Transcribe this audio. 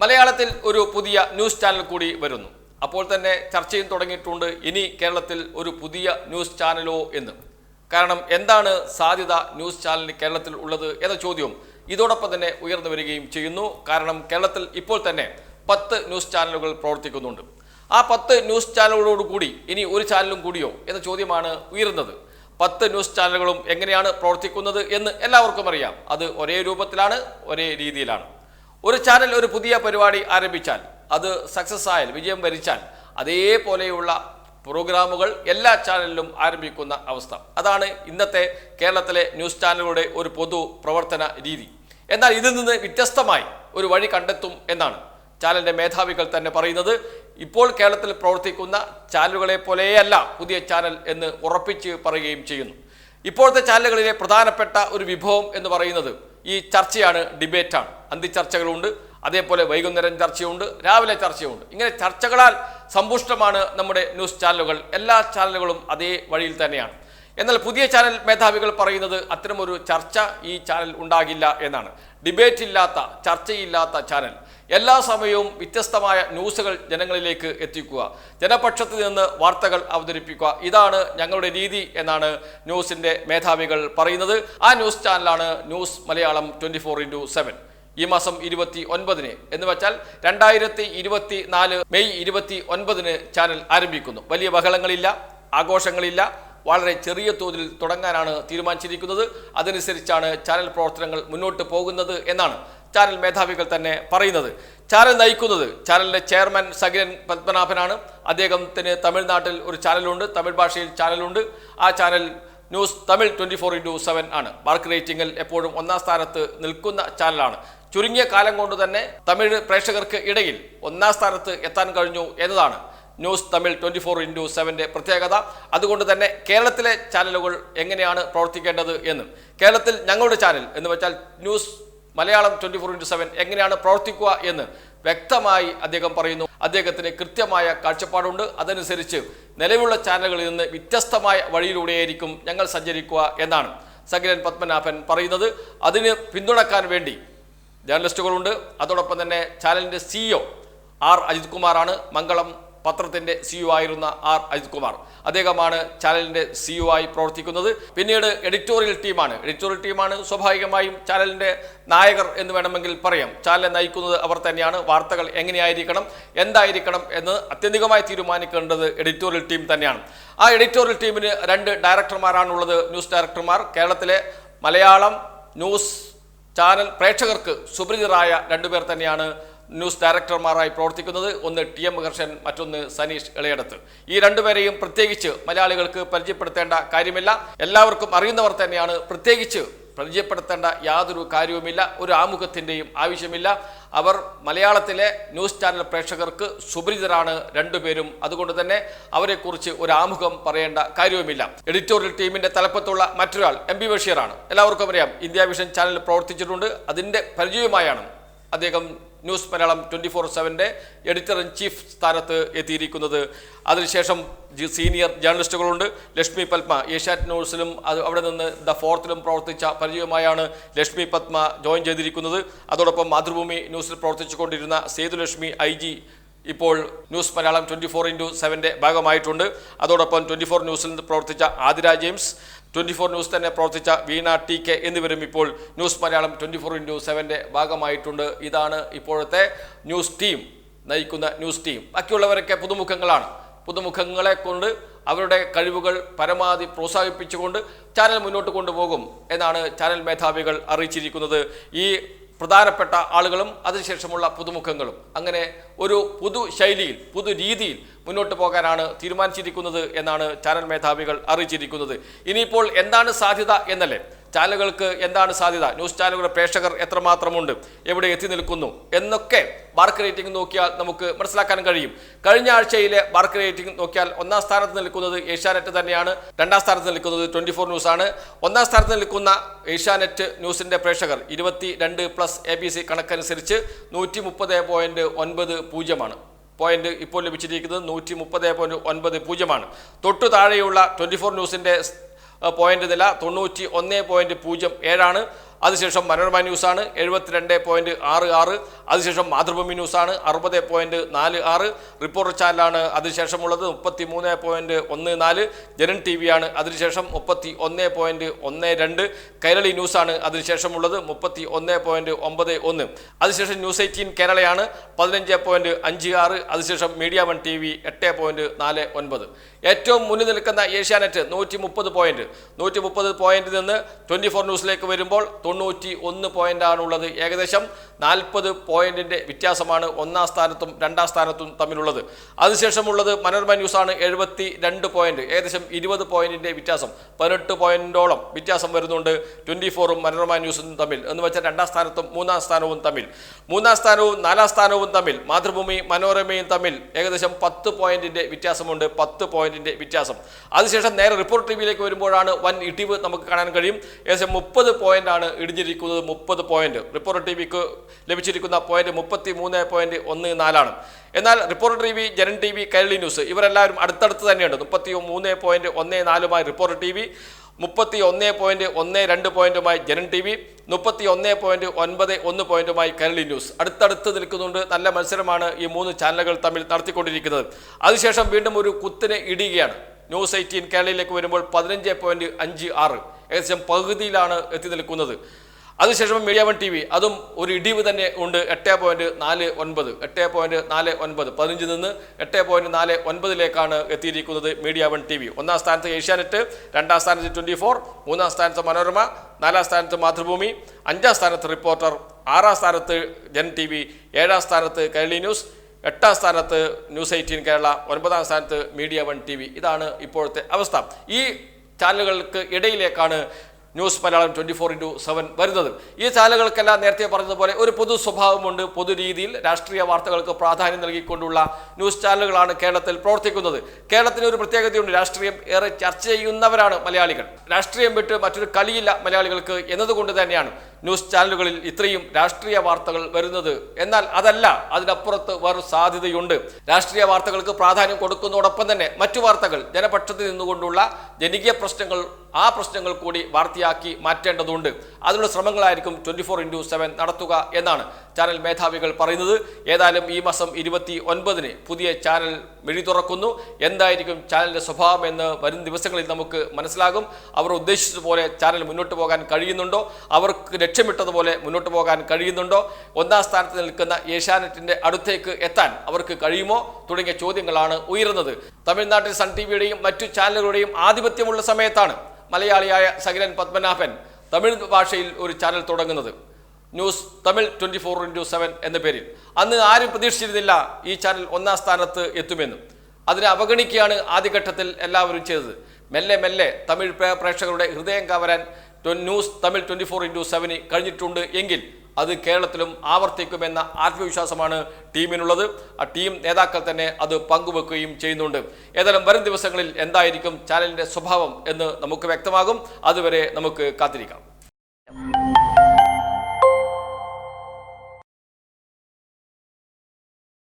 മലയാളത്തിൽ ഒരു പുതിയ ന്യൂസ് ചാനൽ കൂടി വരുന്നു. അപ്പോൾ തന്നെ ചർച്ചയും തുടങ്ങിയിട്ടുണ്ട് ഇനി കേരളത്തിൽ ഒരു പുതിയ ന്യൂസ് ചാനലോ എന്ന്. കാരണം എന്താണ് സാധ്യത ന്യൂസ് ചാനലിന് കേരളത്തിൽ ഉള്ളത് എന്ന ചോദ്യവും ഇതോടൊപ്പം തന്നെ ഉയർന്നു വരികയും ചെയ്യുന്നു. കാരണം കേരളത്തിൽ ഇപ്പോൾ തന്നെ പത്ത് ന്യൂസ് ചാനലുകൾ പ്രവർത്തിക്കുന്നുണ്ട്. ആ പത്ത് ന്യൂസ് ചാനലുകളോട് കൂടി ഇനി ഒരു ചാനലും കൂടിയോ എന്ന ചോദ്യമാണ് ഉയരുന്നത്. പത്ത് ന്യൂസ് ചാനലുകളും എങ്ങനെയാണ് പ്രവർത്തിക്കുന്നത് എന്ന് എല്ലാവർക്കും അറിയാം. അത് ഒരേ രൂപത്തിലാണ് ഒരേ രീതിയിലാണ്. ഒരു ചാനൽ ഒരു പുതിയ പരിപാടി ആരംഭിച്ചാൽ അത് സക്സസ് ആയാൽ വിജയം വരിച്ചാൽ അതേപോലെയുള്ള പ്രോഗ്രാമുകൾ എല്ലാ ചാനലിലും ആരംഭിക്കുന്ന അവസ്ഥ. അതാണ് ഇന്നത്തെ കേരളത്തിലെ ന്യൂസ് ചാനലുകളുടെ ഒരു പൊതു പ്രവർത്തന രീതി. എന്നാൽ ഇതിൽ നിന്ന് വ്യത്യസ്തമായി ഒരു വഴി കണ്ടെത്തും എന്നാണ് ചാനലിന്റെ മേധാവികൾ തന്നെ പറയുന്നത്. ഇപ്പോൾ കേരളത്തിൽ പ്രവർത്തിക്കുന്ന ചാനലുകളെ പോലെയല്ല പുതിയ ചാനൽ എന്ന് ഉറപ്പിച്ച് പറയുകയും ചെയ്യുന്നു. ഇപ്പോഴത്തെ ചാനലുകളിലെ പ്രധാനപ്പെട്ട ഒരു വിഭവം എന്ന് പറയുന്നത് ഈ ചർച്ചയാണ് ഡിബേറ്റാണ്. അന്തിച്ചർച്ചകളുണ്ട് അതേപോലെ വൈകുന്നേരം ചർച്ചയുണ്ട് രാവിലെ ചർച്ചയുണ്ട്. ഇങ്ങനെ ചർച്ചകളാൽ സമ്പുഷ്ടമാണ് നമ്മുടെ ന്യൂസ് ചാനലുകൾ. എല്ലാ ചാനലുകളും അതേ വഴിയിൽ തന്നെയാണ്. എന്നാൽ പുതിയ ചാനൽ മേധാവികൾ പറയുന്നത് അത്തരമൊരു ചർച്ച ഈ ചാനൽ ഉണ്ടാകില്ല എന്നാണ്. ഡിബേറ്റ് ഇല്ലാത്ത ചർച്ചയില്ലാത്ത ചാനൽ. എല്ലാ സമയവും വ്യത്യസ്തമായ ന്യൂസുകൾ ജനങ്ങളിലേക്ക് എത്തിക്കുക. ജനപക്ഷത്ത് നിന്ന് വാർത്തകൾ അവതരിപ്പിക്കുക. ഇതാണ് ഞങ്ങളുടെ രീതി എന്നാണ് ന്യൂസിന്റെ മേധാവികൾ പറയുന്നത്. ആ ന്യൂസ് ചാനലാണ് news Malayalam twenty four into seven. ഈ മാസം ഇരുപത്തി ഒൻപതിന് എന്ന് വെച്ചാൽ രണ്ടായിരത്തി ഇരുപത്തി നാല് മെയ് ഇരുപത്തി ഒൻപതിന് ചാനൽ ആരംഭിക്കുന്നു. വലിയ ബഹളങ്ങളില്ല ആഘോഷങ്ങളില്ല വളരെ ചെറിയ തോതിൽ തുടങ്ങാനാണ് തീരുമാനിച്ചിരിക്കുന്നത്. അതനുസരിച്ചാണ് ചാനൽ പ്രവർത്തനങ്ങൾ മുന്നോട്ട് പോകുന്നത് എന്നാണ് ചാനൽ മേധാവികൾ തന്നെ പറയുന്നത്. ചാനൽ നയിക്കുന്നത് ചാനലിന്റെ ചെയർമാൻ സകിരൻ പത്മനാഭനാണ്. അദ്ദേഹത്തിന് തമിഴ്നാട്ടിൽ ഒരു ചാനലുണ്ട് തമിഴ് ഭാഷയിൽ ചാനലുണ്ട്. ആ channel news Tamil twenty four into seven ആണ്. മാർക്ക് റേറ്റിംഗിൽ എപ്പോഴും ഒന്നാം സ്ഥാനത്ത് നിൽക്കുന്ന ചാനലാണ്. ചുരുങ്ങിയ കാലം കൊണ്ട് തന്നെ തമിഴ് പ്രേക്ഷകർക്ക് ഇടയിൽ ഒന്നാം സ്ഥാനത്ത് എത്താൻ കഴിഞ്ഞു എന്നതാണ് news Tamil twenty four into സെവന്റെ പ്രത്യേകത. അതുകൊണ്ട് തന്നെ കേരളത്തിലെ ചാനലുകൾ എങ്ങനെയാണ് പ്രവർത്തിക്കേണ്ടത് എന്ന്. കേരളത്തിൽ ഞങ്ങളുടെ ചാനൽ എന്ന് വെച്ചാൽ news Malayalam twenty four into seven എങ്ങനെയാണ് പ്രവർത്തിക്കുക എന്ന് വ്യക്തമായി അദ്ദേഹം പറയുന്നു. അദ്ദേഹത്തിന് കൃത്യമായ കാഴ്ചപ്പാടുണ്ട്. അതനുസരിച്ച് നിലവിലുള്ള ചാനലുകളിൽ നിന്ന് വ്യത്യസ്തമായ വഴിയിലൂടെയായിരിക്കും ഞങ്ങൾ സഞ്ചരിക്കുക എന്നാണ് സകിരൻ പത്മനാഭൻ പറയുന്നത്. അതിന് പിന്തുണക്കാൻ വേണ്ടി ജേർണലിസ്റ്റുകളുണ്ട്. അതോടൊപ്പം തന്നെ ചാനലിന്റെ സിഇഒ ആർ അജിത് കുമാറാണ് മംഗളം പത്രത്തിന്റെ സിഇഒ ആയിരുന്ന ആർ അജിത് കുമാർ. അദ്ദേഹമാണ് ചാനലിന്റെ സിഇഒ ആയി പ്രവർത്തിക്കുന്നത്. പിന്നീട് എഡിറ്റോറിയൽ ടീമാണ്. എഡിറ്റോറിയൽ ടീമാണ് സ്വാഭാവികമായും ചാനലിന്റെ നായകർ എന്ന് വേണമെങ്കിൽ പറയാം. ചാനലിനെ നയിക്കുന്നത് അവർ തന്നെയാണ്. വാർത്തകൾ എങ്ങനെയായിരിക്കണം എന്തായിരിക്കണം എന്ന് അത്യന്തികമായി തീരുമാനിക്കേണ്ടത് എഡിറ്റോറിയൽ ടീം തന്നെയാണ്. ആ എഡിറ്റോറിയൽ ടീമിന് രണ്ട് ഡയറക്ടർമാരാണുള്ളത്. ന്യൂസ് ഡയറക്ടർമാർ കേരളത്തിലെ മലയാളം ന്യൂസ് ചാനൽ പ്രേക്ഷകർക്ക് സുപരിചിതരായ രണ്ടുപേർ തന്നെയാണ് ന്യൂസ് ഡയറക്ടർമാരായി പ്രവർത്തിക്കുന്നത് ഒന്ന് ടി എം ഹർഷൻ മറ്റൊന്ന് സനീഷ് ഇളയടത്ത്. ഈ രണ്ടുപേരെയും പ്രത്യേകിച്ച് മലയാളികൾക്ക് പരിചയപ്പെടുത്തേണ്ട കാര്യമില്ല. എല്ലാവർക്കും അറിയുന്നവർ തന്നെയാണ് പ്രത്യേകിച്ച് പരിചയപ്പെടുത്തേണ്ട യാതൊരു കാര്യവുമില്ല ഒരു ആമുഖത്തിന്റെയും ആവശ്യമില്ല. അവർ മലയാളത്തിലെ ന്യൂസ് ചാനൽ പ്രേക്ഷകർക്ക് സുപരിചിതരാണ് രണ്ടുപേരും. അതുകൊണ്ട് തന്നെ അവരെക്കുറിച്ച് ഒരു ആമുഖം പറയേണ്ട കാര്യവുമില്ല. എഡിറ്റോറിയൽ ടീമിന്റെ തലപ്പത്തുള്ള മറ്റൊരാൾ എം ബി ബഷീറാണ്. എല്ലാവർക്കും അറിയാം ഇന്ത്യ വിഷൻ ചാനൽ പ്രവർത്തിച്ചിട്ടുണ്ട്. അതിന്റെ പരിചയമായാണ് അദ്ദേഹം ന്യൂസ് മലയാളം ട്വന്റി ഫോർ സെവന്റെ എഡിറ്റർ ഇൻ ചീഫ് സ്ഥാനത്ത് എത്തിയിരിക്കുന്നത്. അതിനുശേഷം സീനിയർ ജേർണലിസ്റ്റുകളുണ്ട്. ലക്ഷ്മി പത്മ ഏഷ്യാറ്റ് ന്യൂസിലും അത് അവിടെ നിന്ന് ദ ഫോർത്തിലും പ്രവർത്തിച്ച പരിചയമായാണ് ലക്ഷ്മി പത്മ ജോയിൻ ചെയ്തിരിക്കുന്നത്. അതോടൊപ്പം മാതൃഭൂമി ന്യൂസിൽ പ്രവർത്തിച്ചുകൊണ്ടിരുന്ന സേതുലക്ഷ്മി ഐ ജി ഇപ്പോൾ news Malayalam twenty four into സെവന്റെ ഭാഗമായിട്ടുണ്ട്. അതോടൊപ്പം ട്വന്റി ഫോർ ന്യൂസിൽ നിന്ന് പ്രവർത്തിച്ച Athira James twenty four news തന്നെ പ്രവർത്തിച്ച വീണ ടി കെ എന്നിവരും ഇപ്പോൾ news Malayalam twenty four into സെവന്റെ ഭാഗമായിട്ടുണ്ട്. ഇതാണ് ഇപ്പോഴത്തെ ന്യൂസ് ടീം നയിക്കുന്ന ന്യൂസ് ടീം. ബാക്കിയുള്ളവരൊക്കെ പുതുമുഖങ്ങളാണ്. പുതുമുഖങ്ങളെ കൊണ്ട് അവരുടെ കഴിവുകൾ പരമാവധി പ്രോത്സാഹിപ്പിച്ചുകൊണ്ട് ചാനൽ മുന്നോട്ട് കൊണ്ടുപോകും എന്നാണ് ചാനൽ മേധാവികൾ അറിയിച്ചിരിക്കുന്നത്. ഈ പ്രധാനപ്പെട്ട ആളുകളും അതിനുശേഷമുള്ള പുതുമുഖങ്ങളും. അങ്ങനെ ഒരു പുതു ശൈലിയിൽ പുതു രീതിയിൽ മുന്നോട്ട് പോകാനാണ് തീരുമാനിച്ചിരിക്കുന്നത് എന്നാണ് ചാനൽ മേധാവികൾ അറിയിച്ചിരിക്കുന്നത്. ഇനിയിപ്പോൾ എന്താണ് സാധ്യത എന്നല്ലേ? ചാനലുകൾക്ക് എന്താണ് സാധ്യത? ന്യൂസ് ചാനലുകളുടെ പ്രേക്ഷകർ എത്രമാത്രമുണ്ട്? എവിടെ എത്തി നിൽക്കുന്നു? എന്നൊക്കെ മാർക്ക് റേറ്റിംഗ് നോക്കിയാൽ നമുക്ക് മനസ്സിലാക്കാൻ കഴിയും. കഴിഞ്ഞ ആഴ്ചയിലെ മാർക്ക് റേറ്റിംഗ് നോക്കിയാൽ ഒന്നാം സ്ഥാനത്ത് നിൽക്കുന്നത് ഏഷ്യാനെറ്റ് തന്നെയാണ്. രണ്ടാം സ്ഥാനത്ത് നിൽക്കുന്നത് ട്വന്റി ഫോർ ന്യൂസ് ആണ് ഒന്നാം സ്ഥാനത്ത് നിൽക്കുന്ന ഏഷ്യാനെറ്റ് ന്യൂസിന്റെ പ്രേക്ഷകർ ഇരുപത്തി രണ്ട് പ്ലസ് എ ബി സി കണക്കനുസരിച്ച് നൂറ്റി മുപ്പത് പോയിന്റ് ഒൻപത് പൂജ്യമാണ്. പോയിന്റ് ഇപ്പോൾ ലഭിച്ചിരിക്കുന്നത് നൂറ്റി മുപ്പത് പോയിന്റ് ഒൻപത് പൂജ്യമാണ്. തൊട്ടു താഴെയുള്ള ട്വന്റി ഫോർ ന്യൂസിന്റെ പോയിന്റ് നില തൊണ്ണൂറ്റി ഒന്ന് പോയിന്റ് പൂജ്യം ഏഴാണ്. അതിനുശേഷം മനോരമ ന്യൂസാണ് എഴുപത്തിരണ്ട് പോയിന്റ് ആറ് ആറ്. അതിനുശേഷം മാതൃഭൂമി ന്യൂസാണ് അറുപത് പോയിന്റ് നാല് ആറ്. റിപ്പോർട്ടർ ചാനലാണ് അതിനുശേഷമുള്ളത് മുപ്പത്തി മൂന്ന് പോയിന്റ് ഒന്ന് നാല്. ജനൻ ടി ആണ് അതിനുശേഷം മുപ്പത്തി ഒന്ന് പോയിന്റ് ഒന്ന് രണ്ട്. കൈരളി ന്യൂസാണ് അതിനുശേഷമുള്ളത് മുപ്പത്തി ഒന്ന് പോയിന്റ് ഒമ്പത് ഒന്ന്. അതിനുശേഷം ന്യൂസ് എയ്റ്റീൻ കേരളയാണ് പതിനഞ്ച് പോയിന്റ് അഞ്ച് ആറ്. അതിനുശേഷം മീഡിയ വൺ ടി വി എട്ട് പോയിന്റ് നാല് ഒൻപത്. ഏറ്റവും മുന്നിൽ നിൽക്കുന്ന ഏഷ്യാനെറ്റ് നൂറ്റി മുപ്പത് പോയിന്റ്. നൂറ്റി മുപ്പത് പോയിന്റിൽ നിന്ന് ട്വന്റി ഫോർ ന്യൂസിലേക്ക് വരുമ്പോൾ തൊണ്ണൂറ്റി ഒന്ന് പോയിന്റാണുള്ളത്. ഏകദേശം നാൽപ്പത് പോയിന്റിന്റെ വ്യത്യാസമാണ് ഒന്നാം സ്ഥാനത്തും രണ്ടാം സ്ഥാനത്തും തമ്മിലുള്ളത്. അതിനുശേഷമുള്ളത് മനോരമ ന്യൂസാണ് എഴുപത്തി രണ്ട് പോയിന്റ്. ഏകദേശം ഇരുപത് പോയിന്റിന്റെ വ്യത്യാസം. പതിനെട്ട് പോയിന്റോളം വ്യത്യാസം വരുന്നുണ്ട് ട്വന്റി ഫോറും മനോരമ ന്യൂസും തമ്മിൽ. എന്ന് വെച്ചാൽ രണ്ടാം സ്ഥാനത്തും മൂന്നാം സ്ഥാനവും തമ്മിൽ. മൂന്നാം സ്ഥാനവും നാലാം സ്ഥാനവും തമ്മിൽ. മാതൃഭൂമി മനോരമയും തമ്മിൽ ഏകദേശം പത്ത് പോയിന്റിന്റെ വ്യത്യാസമുണ്ട്. പത്ത് പോയിന്റിന്റെ വ്യത്യാസം. അതിനുശേഷം നേരെ റിപ്പോർട്ട് ടി വിയിലേക്ക് വരുമ്പോഴാണ് വൻ ഇടിവ് നമുക്ക് കാണാൻ കഴിയും. ഏകദേശം മുപ്പത് പോയിന്റ് ആണ് ഇടിഞ്ഞിരിക്കുന്നത് മുപ്പത് പോയിന്റ് റിപ്പോർട്ടർ ടി വിക്ക് ലഭിച്ചിരിക്കുന്ന പോയിന്റ് മുപ്പത്തി മൂന്ന് പോയിന്റ് ഒന്ന് നാലാണ്. എന്നാൽ reporter T V Janam T V Kairali news ഇവരെല്ലാവരും അടുത്തടുത്ത് തന്നെയുണ്ട്. മുപ്പത്തി മൂന്ന് പോയിന്റ് ഒന്ന് നാലുമായി റിപ്പോർട്ടർ ടി വി മുപ്പത്തി ഒന്ന് പോയിന്റ് ഒന്ന് രണ്ട് പോയിന്റുമായി ജനൻ ടി വി മുപ്പത്തി ഒന്ന് പോയിന്റ് ഒൻപത് ഒന്ന് പോയിന്റുമായി കരളി ന്യൂസ് അടുത്തടുത്ത് നിൽക്കുന്നുണ്ട്. നല്ല മത്സരമാണ് ഈ മൂന്ന് ചാനലുകൾ തമ്മിൽ നടത്തിക്കൊണ്ടിരിക്കുന്നത്. അതിനുശേഷം വീണ്ടും ഒരു കുത്തിനെ ഇടുകയാണ് ന്യൂസ് എയ്റ്റീൻ കേരളയിലേക്ക് വരുമ്പോൾ പതിനഞ്ച് പോയിന്റ് അഞ്ച് ആറ്. ഏകദേശം പകുതിയിലാണ് എത്തി നിൽക്കുന്നത്. അതിനുശേഷം മീഡിയ വൺ ടി വി അതും ഒരു ഇടിവ് തന്നെ ഉണ്ട്. എട്ട് പോയിന്റ് നാല് ഒൻപത് എട്ട് പോയിന്റ് നാല് ഒൻപത്. പതിനഞ്ചിൽ നിന്ന് എട്ട് പോയിന്റ് നാല് ഒൻപതിലേക്കാണ് എത്തിയിരിക്കുന്നത് മീഡിയ വൺ ടി വി. ഒന്നാം സ്ഥാനത്ത് ഏഷ്യാനെറ്റ് രണ്ടാം സ്ഥാനത്ത് ട്വന്റി ഫോർ മൂന്നാം സ്ഥാനത്ത് മനോരമ നാലാം സ്ഥാനത്ത് മാതൃഭൂമി അഞ്ചാം സ്ഥാനത്ത് റിപ്പോർട്ടർ ആറാം സ്ഥാനത്ത് ജൻ ടി വി ഏഴാം സ്ഥാനത്ത് കൈരളി ന്യൂസ് എട്ടാം സ്ഥാനത്ത് ന്യൂസ് എയ്റ്റീൻ കേരള ഒൻപതാം സ്ഥാനത്ത് മീഡിയ വൺ ടി വി. ഇതാണ് ഇപ്പോഴത്തെ അവസ്ഥ. ഈ ചാനലുകൾക്ക് ഇടയിലേക്കാണ് news Malayalam twenty four into seven വരുന്നത്. ഈ ചാനലുകൾക്കെല്ലാം നേരത്തെ പറഞ്ഞതുപോലെ ഒരു പൊതു സ്വഭാവമുണ്ട്. പൊതു രീതിയിൽ രാഷ്ട്രീയ വാർത്തകൾക്ക് പ്രാധാന്യം നൽകിക്കൊണ്ടുള്ള ന്യൂസ് ചാനലുകളാണ് കേരളത്തിൽ പ്രവർത്തിക്കുന്നത്. കേരളത്തിന് ഒരു പ്രത്യേകതയുണ്ട്. രാഷ്ട്രീയം ഏറെ ചർച്ച ചെയ്യുന്നവരാണ് മലയാളികൾ. രാഷ്ട്രീയം വിട്ട് മറ്റൊരു കളിയില്ല മലയാളികൾക്ക് എന്നതുകൊണ്ട് തന്നെയാണ്. ന്യൂസ് ചാനലുകളിൽ ഇത്രയും രാഷ്ട്രീയ വാർത്തകൾ വരുന്നത്. എന്നാൽ അതല്ല അതിനപ്പുറത്ത് വേറെ സാധ്യതയുണ്ട്. രാഷ്ട്രീയ വാർത്തകൾക്ക് പ്രാധാന്യം കൊടുക്കുന്നതോടൊപ്പം തന്നെ മറ്റു വാർത്തകൾ ജനപക്ഷത്തിൽ നിന്നുകൊണ്ടുള്ള ജനകീയ പ്രശ്നങ്ങൾ ആ പ്രശ്നങ്ങൾ കൂടി വാർത്തയാക്കി മാറ്റേണ്ടതുണ്ട്. അതിനുള്ള ശ്രമങ്ങളായിരിക്കും ട്വന്റി ഫോർ ഇന്റു സെവൻ നടത്തുക എന്നാണ് ചാനൽ മേധാവികൾ പറയുന്നത്. ഏതായാലും ഈ മാസം ഇരുപത്തി ഒൻപതിന് പുതിയ ചാനൽ മെഴി തുറക്കുന്നു. എന്തായിരിക്കും ചാനലിന്റെ സ്വഭാവം എന്ന് വരും ദിവസങ്ങളിൽ നമുക്ക് മനസ്സിലാകും. അവർ ഉദ്ദേശിച്ചതുപോലെ ചാനൽ മുന്നോട്ട് പോകാൻ കഴിയുന്നുണ്ടോ? അവർക്ക് ലക്ഷ്യമിട്ടതുപോലെ മുന്നോട്ട് പോകാൻ കഴിയുന്നുണ്ടോ? ഒന്നാം സ്ഥാനത്ത് നിൽക്കുന്ന ഏഷ്യാനെറ്റിന്റെ അടുത്തേക്ക് എത്താൻ അവർക്ക് കഴിയുമോ? തുടങ്ങിയ ചോദ്യങ്ങളാണ് ഉയരുന്നത്. തമിഴ്നാട്ടിൽ സൺ ടി വിയുടെയും മറ്റു ചാനലുകളുടെയും ആധിപത്യമുള്ള സമയത്താണ് മലയാളിയായ സകിരൻ പത്മനാഭൻ തമിഴ് ഭാഷയിൽ ഒരു ചാനൽ തുടങ്ങുന്നത്. News Tamil twenty four into seven എന്ന പേരിൽ. അന്ന് ആരും പ്രതീക്ഷിച്ചിരുന്നില്ല ഈ ചാനൽ ഒന്നാം സ്ഥാനത്ത് എത്തുമെന്നും. അതിനെ അവഗണിക്കുകയാണ് ആദ്യഘട്ടത്തിൽ എല്ലാവരും ചെയ്തത്. മെല്ലെ മെല്ലെ തമിഴ് പ്രേക്ഷകരുടെ ഹൃദയം കവരാൻ news Tamil twenty four into seven കഴിഞ്ഞിട്ടുണ്ട് എങ്കിൽ അത് കേരളത്തിലും ആവർത്തിക്കുമെന്ന ആത്മവിശ്വാസമാണ് ടീമിനുള്ളത്. ആ ടീം നേതാക്കൾ തന്നെ അത് പങ്കുവെക്കുകയും ചെയ്യുന്നുണ്ട്. ഏതായാലും വരും ദിവസങ്ങളിൽ എന്തായിരിക്കും ചാനലിന്റെ സ്വഭാവം എന്ന് നമുക്ക് വ്യക്തമാകും. അതുവരെ നമുക്ക് കാത്തിരിക്കാം.